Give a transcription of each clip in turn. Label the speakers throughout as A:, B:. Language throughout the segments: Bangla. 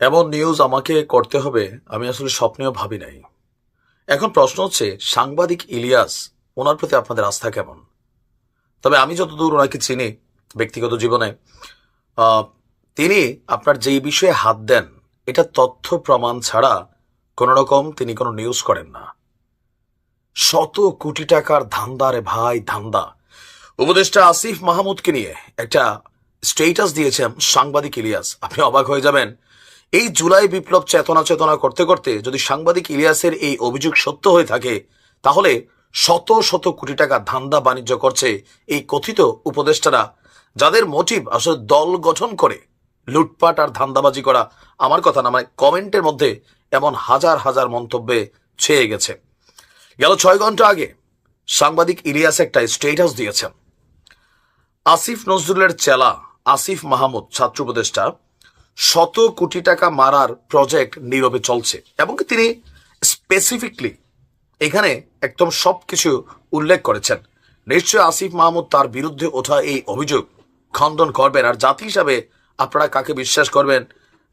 A: এমন নিউজ আমাকে করতে হবে, আমি আসলে স্বপ্নেও ভাবি নাই। এখন প্রশ্ন হচ্ছে, সাংবাদিক ইলিয়াস, ওনার প্রতি আপনাদের আস্থা কেমন? তবে আমি যতদূর ওনাকে চিনি, ব্যক্তিগত জীবনে তিনি আপনার যেই বিষয়ে হাত দেন, এটা তথ্য প্রমাণ ছাড়া কোনো রকম তিনি কোনো নিউজ করেন না। শত কোটি টাকার ধান্দা রে ভাই, ধান্দা। উপদেষ্টা আসিফ মাহমুদকে নিয়ে একটা স্টেটাস দিয়েছেন সাংবাদিক ইলিয়াস। আপনি অবাক হয়ে যাবেন এই জুলাই বিপ্লব চেতনা চেতনা করতে করতে যদি সাংবাদিক ইলিয়াসের এই অভিযোগ সত্য হয়ে থাকে, তাহলে শত শত কোটি টাকা ধান্দা বাণিজ্য করছে এই কথিত উপদেষ্টারা, যাদের মোটিভ আসলে দল গঠন করে। লুটপাট আর ধান্দাবাজি করা আমার কথা না মানে কমেন্টের মধ্যে এমন হাজার হাজার মন্তব্যে ছেয়ে গেছে। গেল ছয় ঘণ্টা আগে সাংবাদিক ইলিয়াস একটা স্টেটাস দিয়েছেন। আসিফ নজরুলের চেলা আসিফ মাহমুদ, ছাত্র উপদেষ্টা শত কোটি টাকা মারার প্রজেক্ট নীরবে চলছে। এবং তিনি স্পেসিফিকলি এখানে একদম সব কিছু উল্লেখ করেছেন। নিশ্চয় আসিফ মাহমুদ তার বিরুদ্ধে ওঠা এই অভিযোগ খণ্ডন করবেন। আর জাতি হিসাবে আপনারা কাকে বিশ্বাস করবেন?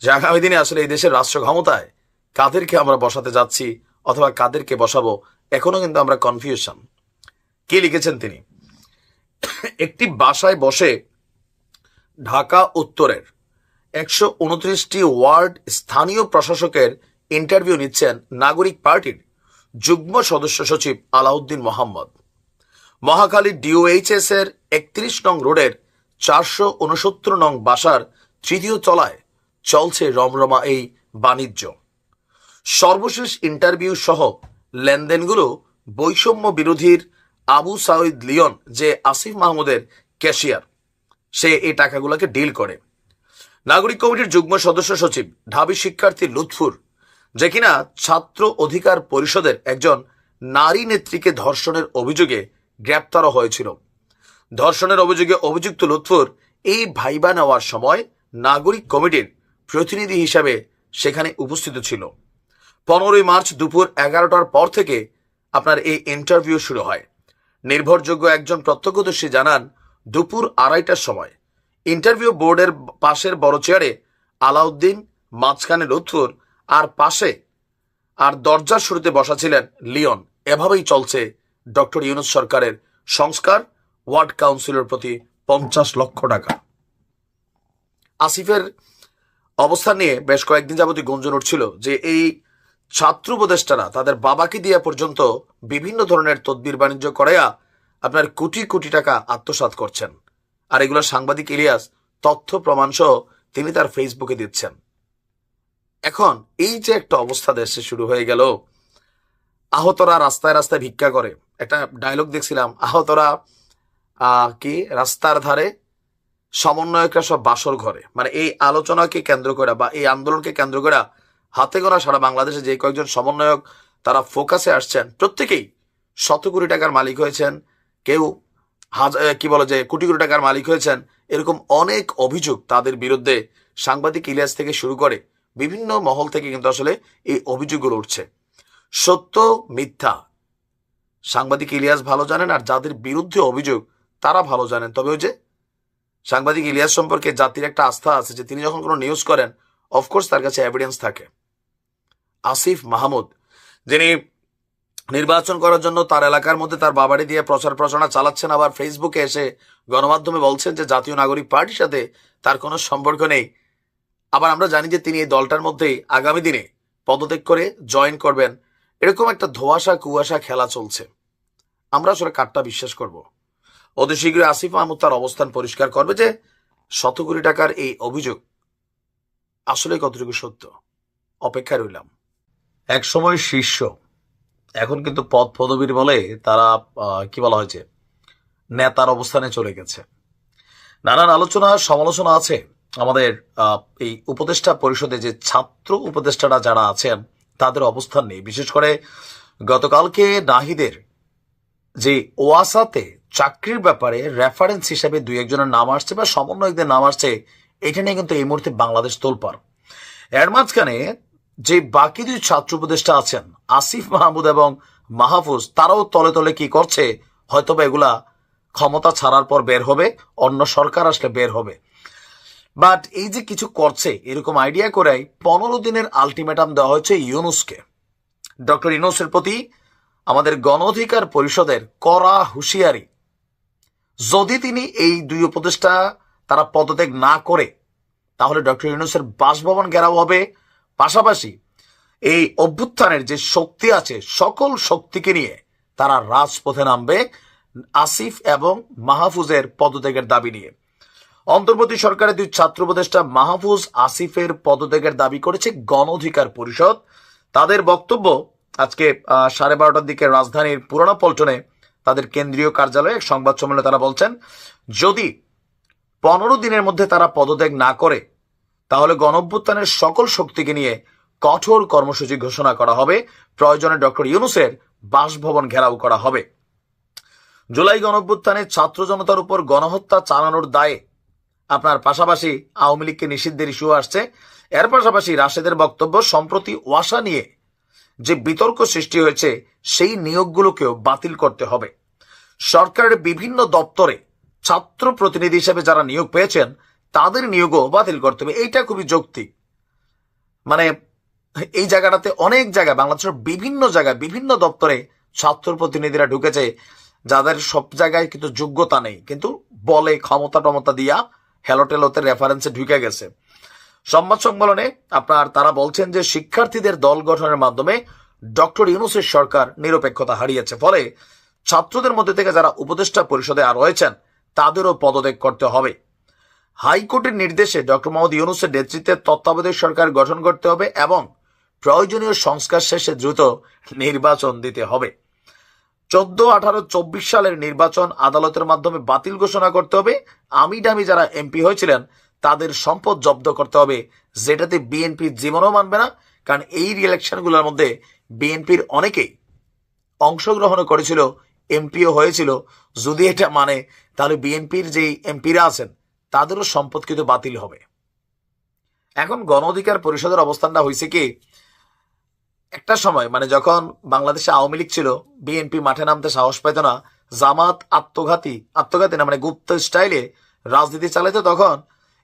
A: যে আগামী দিনে আসলে এই দেশের রাষ্ট্র ক্ষমতায় কাদেরকে আমরা বসাতে যাচ্ছি অথবা কাদেরকে বসাবো, এখনও কিন্তু আমরা কনফিউশন কে লিখেছেন তিনি? একটি বাসায় বসে ঢাকা উত্তরের একশো উনত্রিশটি ওয়ার্ড স্থানীয় প্রশাসকের ইন্টারভিউ নিচ্ছেন নাগরিক পার্টির যুগ্ম সদস্য সচিব আলাউদ্দিন মোহাম্মদ। মহাখালী ডিওএইচএস এর একত্রিশ নং রোডের চারশো উনসত্তর নং বাসার তৃতীয় তলায় চলছে রমরমা এই বাণিজ্য। সর্বশেষ ইন্টারভিউ সহ লেনদেনগুলো বৈষম্য বিরোধীর আবু সাউদ লিয়ন যে আসিফ মাহমুদের ক্যাশিয়ার, সে এই টাকাগুলোকে ডিল করে। নাগরিক কমিটির যুগ্ম সদস্য সচিব, ঢাবি শিক্ষার্থী লুৎফুর, যে কিনা ছাত্র অধিকার পরিষদের একজন নারী নেত্রীকে ধর্ষণের অভিযোগে গ্রেপ্তারও হয়েছিল। ধর্ষণের অভিযোগে অভিযুক্ত লুৎফুর এই ভাইবা নেওয়ার সময় নাগরিক কমিটির প্রতিনিধি হিসাবে সেখানে উপস্থিত ছিল। পনেরোই মার্চ দুপুর এগারোটার পর থেকে আপনার এই ইন্টারভিউ শুরু হয়। নির্ভরযোগ্য একজন প্রত্যক্ষদর্শী জানান, দুপুর আড়াইটার সময় ইন্টারভিউ বোর্ডের পাশের বড় চেয়ারে আলাউদ্দিন, মাঝখানে লুৎফুর আর পাশে আর দরজার শুরুতে বসা ছিলেন লিওন। এভাবেই চলছে ডক্টর ইউনুস সরকারের সংস্কার, ওয়ার্ড কাউন্সিলের প্রতি পঞ্চাশ লক্ষ টাকা। আসিফের অবস্থান নিয়ে বেশ কয়েকদিন যাবতীয় গুঞ্জন উঠছিল যে এই ছাত্র উপদেষ্টারা তাদের বাবাকে দিয়া পর্যন্ত বিভিন্ন ধরনের তদবির বাণিজ্য করাইয়া আপনার কোটি কোটি টাকা আত্মসাৎ করছেন। আর এগুলো সাংবাদিক ইলিয়াস, তথ্য প্রমাণ সহ তিনি তার ফেসবুকে দিচ্ছেন। এখন এই যে একটা অবস্থা দেশে শুরু হয়ে গেল, আহতরা রাস্তায় রাস্তায় ভিক্ষা করে। একটা ডায়লগ দেখছিলাম, আহতরা কি, রাস্তার ধারে সমন্বয়করা সব বাসর ঘরে। মানে এই আলোচনাকে কেন্দ্র করে বা এই আন্দোলনকে কেন্দ্র করে হাতে গোনা সারা বাংলাদেশে যে কয়েকজন সমন্বয়ক তারা ফোকাসে আসছেন, প্রত্যেকেই শত কোটি টাকার মালিক হয়েছেন, কেউ কি বলে যে, কোটি কোটি টাকার মালিক হয়েছেন। এরকম অনেক অভিযোগ তাদের বিরুদ্ধে সাংবাদিক ইলিয়াস থেকে শুরু করে বিভিন্ন মহল থেকে কিন্তু আসলে এই অভিযোগগুলো উঠছে। সত্য, মিথ্যা। সাংবাদিক ইলিয়াস ভালো জানেন আর যাদের বিরুদ্ধে অভিযোগ তারা ভালো জানেন। তবে ওই যে সাংবাদিক ইলিয়াস সম্পর্কে জাতির একটা আস্থা আছে যে তিনি যখন কোনো নিউজ করেন অফকোর্স তার কাছে এভিডেন্স থাকে। আসিফ মাহমুদ, যিনি নির্বাচন করার জন্য তার এলাকার মধ্যে তার বাবাড়ি দিয়ে প্রচার প্রচারণা চালাচ্ছেন, আবার ফেসবুকে এসে গণমাধ্যমে বলছেন যে জাতীয় নাগরিক পার্টির সাথে তার কোনো সম্পর্ক নেই। আবার আমরা জানি যে তিনি এই দলটার মধ্যেই আগামী দিনে পদত্যাগ করে জয়েন করবেন। এরকম একটা ধোয়াশা কুয়াশা খেলা চলছে। আমরা আসলে কারটা বিশ্বাস করব। অতি শীঘ্রই আসিফ মাহমুদ তার অবস্থান পরিষ্কার করবে যে শত কোটি টাকার এই অভিযোগ আসলে কতটুকু সত্য? অপেক্ষায় রইলাম। এক সময় শীর্ষ এখন কিন্তু পদ পদবীর বলে তারা কি বলা হয়েছে, নেতার অবস্থানে চলে গেছে। নানান আলোচনা, সমালোচনা আছে। আমাদের এই উপদেষ্টা পরিষদে যে ছাত্র উপদেষ্টারা যারা আছেন, তাদের অবস্থান নেই। বিশেষ করে গতকালকে নাহিদের যে ওয়াসাতে চাকরির ব্যাপারে রেফারেন্স হিসেবে দুই একজনের নাম আসছে বা সমন্বয়কদের নাম আসছে, এটা নিয়ে কিন্তু এই মুহূর্তে বাংলাদেশ তোলপার এর মাঝখানে যে বাকি দুই ছাত্র উপদেষ্টা আছেন, আসিফ মাহমুদ এবং মাহফুজ, তারাও তলে তলে কি করছে? হয়তোবা এগুলা ক্ষমতা ছাড়ার পর বের হবে, অন্য সরকার আসলে বের হবে। বাট এই যে কিছু করছে, এরকম আইডিয়া করেই পনেরো দিনের আলটিমেটাম দেওয়া হয়েছে ইউনুসকে। ডক্টর ইউনুসের প্রতি আমাদের গণ অধিকার পরিষদের কড়া হুঁশিয়ারি। যদি তিনি এই দুই উপদেষ্টা তারা পদত্যাগ না করে, তাহলে ডক্টর ইউনুসের বাসভবন ঘেরাও হবে পাশাপাশি এই অভ্যুত্থানের যে শক্তি আছে সকল শক্তিকে নিয়ে তারা রাজপথে নামবে আসিফ এবং মাহফুজের পদত্যাগের দাবি নিয়ে। অন্তর্বর্তী সরকারের দুই ছাত্র উপদেষ্টা মাহফুজ আসিফের পদত্যাগের দাবি করেছে গণ অধিকার পরিষদ। তাদের বক্তব্য আজকে সাড়ে বারোটার দিকে রাজধানীর পুরোনো পল্টনে তাদের কেন্দ্রীয় কার্যালয়ে এক সংবাদ সম্মেলনে তারা বলছেন, যদি পনেরো দিনের মধ্যে তারা পদত্যাগ না করে তাহলে গণঅভ্যুত্থানের সকল শক্তিকে নিয়ে কঠোর কর্মসূচি ঘোষণা করা হবে। প্রয়োজনে ডক্টর ইউনুসের বাসভবন ঘেরাও করা হবে। জুলাই গণঅভ্যুত্থানে ছাত্র জনতার উপর গণহত্যা চালানোর দায়ে আপনার পাশাপাশি আওয়ামী লীগকে নিষিদ্ধের ইস্যু আসছে। এর পাশাপাশি রাশেদের বক্তব্য সম্প্রতি ওয়াসা নিয়ে যে বিতর্ক সৃষ্টি হয়েছে, সেই নিয়োগগুলোকেও বাতিল করতে হবে। সরকারের বিভিন্ন দপ্তরে ছাত্র প্রতিনিধি হিসেবে যারা নিয়োগ পেয়েছেন তাদের নিয়োগও বাতিল করতে হবে। এইটা খুবই যৌক্তিক। মানে এই জায়গাটাতে অনেক জায়গায়, বাংলাদেশের বিভিন্ন জায়গায়, বিভিন্ন দপ্তরে ছাত্র প্রতিনিধিরা ঢুকেছে যাদের সব জায়গায় কিন্তু যোগ্যতা নেই। কিন্তু বলে ক্ষমতা টমতা দিয়া হেলোটেলোতে রেফারেন্সে ঢুকে গেছে। সংবাদ সম্মেলনে আপনার তারা বলছেন যে শিক্ষার্থীদের দল গঠনের মাধ্যমে ডক্টর ইউনুসের সরকার নিরপেক্ষতা হারিয়েছে। ফলে ছাত্রদের মধ্যে থেকে যারা উপদেষ্টা পরিষদে আর রয়েছেন, তাদেরও পদত্যাগ করতে হবে। হাইকোর্টের নির্দেশে ডক্টর মোহাম্মদ ইউনুসের নেতৃত্বে তত্ত্বাবধায়ক সরকার গঠন করতে হবে এবং প্রয়োজনীয় সংস্কার শেষে দ্রুত নির্বাচন দিতে হবে। চোদ্দ, আঠারো, চব্বিশ সালের নির্বাচন আদালতের মাধ্যমে বাতিল ঘোষণা করতে হবে। আমি ডামি যারা এমপি হয়েছিলেন, তাদের সম্পদ জব্দ করতে হবে। যেটাতে বিএনপি জীবনও মানবে না, কারণ এই ইলেকশনগুলোর মধ্যে বিএনপির অনেকেই অংশগ্রহণ করেছিল, এমপিও হয়েছিল। যদি এটা মানে তাহলে বিএনপির যেই এমপিরা আছেন তাদেরও সম্পদ কিন্তু বাতিল হবে। এখন গণ অধিকার পরিষদের অবস্থানটা হয়েছে কি, একটা সময় মানে যখন বাংলাদেশে আওয়ামী লীগ ছিল, বিএনপি মাঠে নামতে সাহস পেত না, জামাত আত্মঘাতী আত্মঘাতী না মানে গুপ্ত স্টাইলে রাজনীতি চালাইতো, তখন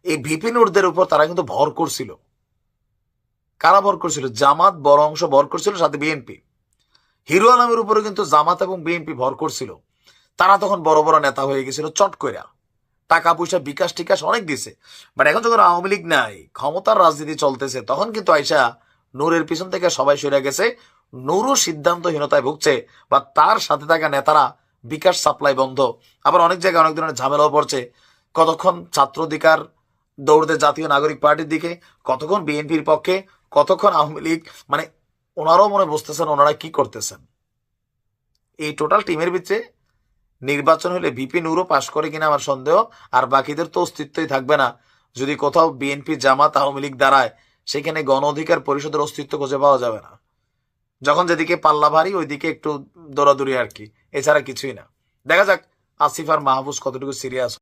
A: এই ভিপি নুরদের উপর তারা কিন্তু ভর করছিল। কারা ভর করছিল? জামাত বড় অংশ ভর করছিল সাথে বিএনপি। হিরো আলমের উপরে কিন্তু জামাত এবং বিএনপি ভর করছিল। তারা তখন বড় বড় নেতা হয়ে গেছিল চট কইরা। টাকা পয়সা বিকাশ টিকাশ অনেক দিছে। বাট এখন যখন আওয়ামী লীগ নাই, ক্ষমতার রাজনীতি চলতেছে, তখন কিন্তু আইসা নূরের পিছন থেকে সবাই সরে গেছে, নূরও সিদ্ধান্তহীনতায় ভুগছে, বা তার সাথে থাকা নেতারা বিকাশ সাপ্লাই বন্ধ। আবার অনেক জায়গায় অনেক ধরনের ঝামেলাও পড়ছে। কতক্ষণ ছাত্র অধিকার দৌড়তে জাতীয় নাগরিক পার্টির দিকে, কতক্ষণ বিএনপির পক্ষে, কতক্ষণ আওয়ামী লীগ মানে ওনারাও মনে বুঝতেছেন ওনারা কি করতেছেন। এই টোটাল টিমের ভিতরে নির্বাচন হলে ভিপি নূরও পাশ করে কিনা আমার সন্দেহ, আর বাকিদের তো অস্তিত্বই থাকবে না। যদি কোথাও বিএনপি জামাত আওয়ামী লীগ দাঁড়ায়, সেখানে গণ অধিকার পরিষদের অস্তিত্ব খুঁজে পাওয়া যাবে না। যখন যেদিকে পাল্লা ভারী, ওইদিকে একটু দৌড়াদৌড়ি আর কি। এছাড়া কিছুই না। দেখা যাক, আসিফ আর মাহবুজ কতটুকু সিরিয়াস